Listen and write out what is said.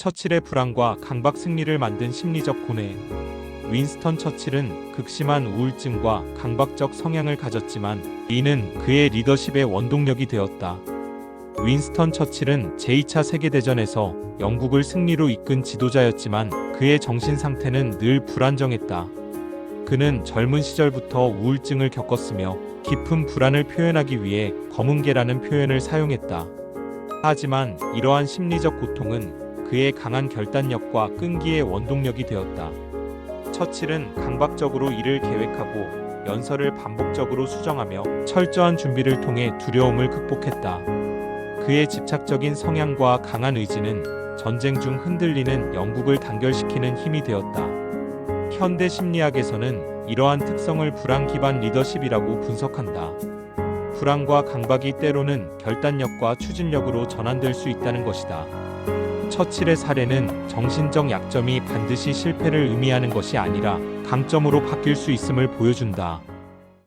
처칠의 불안과 강박 승리를 만든 심리적 고뇌. 윈스턴 처칠은 극심한 우울증과 강박적 성향을 가졌지만 이는 그의 리더십의 원동력이 되었다. 윈스턴 처칠은 제2차 세계대전에서 영국을 승리로 이끈 지도자였지만 그의 정신 상태는 늘 불안정했다. 그는 젊은 시절부터 우울증을 겪었으며 깊은 불안을 표현하기 위해 검은 개라는 표현을 사용했다. 하지만 이러한 심리적 고통은 그의 강한 결단력과 끈기의 원동력이 되었다. 처칠은 강박적으로 일을 계획하고 연설을 반복적으로 수정하며 철저한 준비를 통해 두려움을 극복했다. 그의 집착적인 성향과 강한 의지는 전쟁 중 흔들리는 영국을 단결시키는 힘이 되었다. 현대 심리학에서는 이러한 특성을 불안 기반 리더십이라고 분석한다. 불안과 강박이 때로는 결단력과 추진력으로 전환될 수 있다는 것이다. 처칠의 사례는 정신적 약점이 반드시 실패를 의미하는 것이 아니라 강점으로 바뀔 수 있음을 보여준다.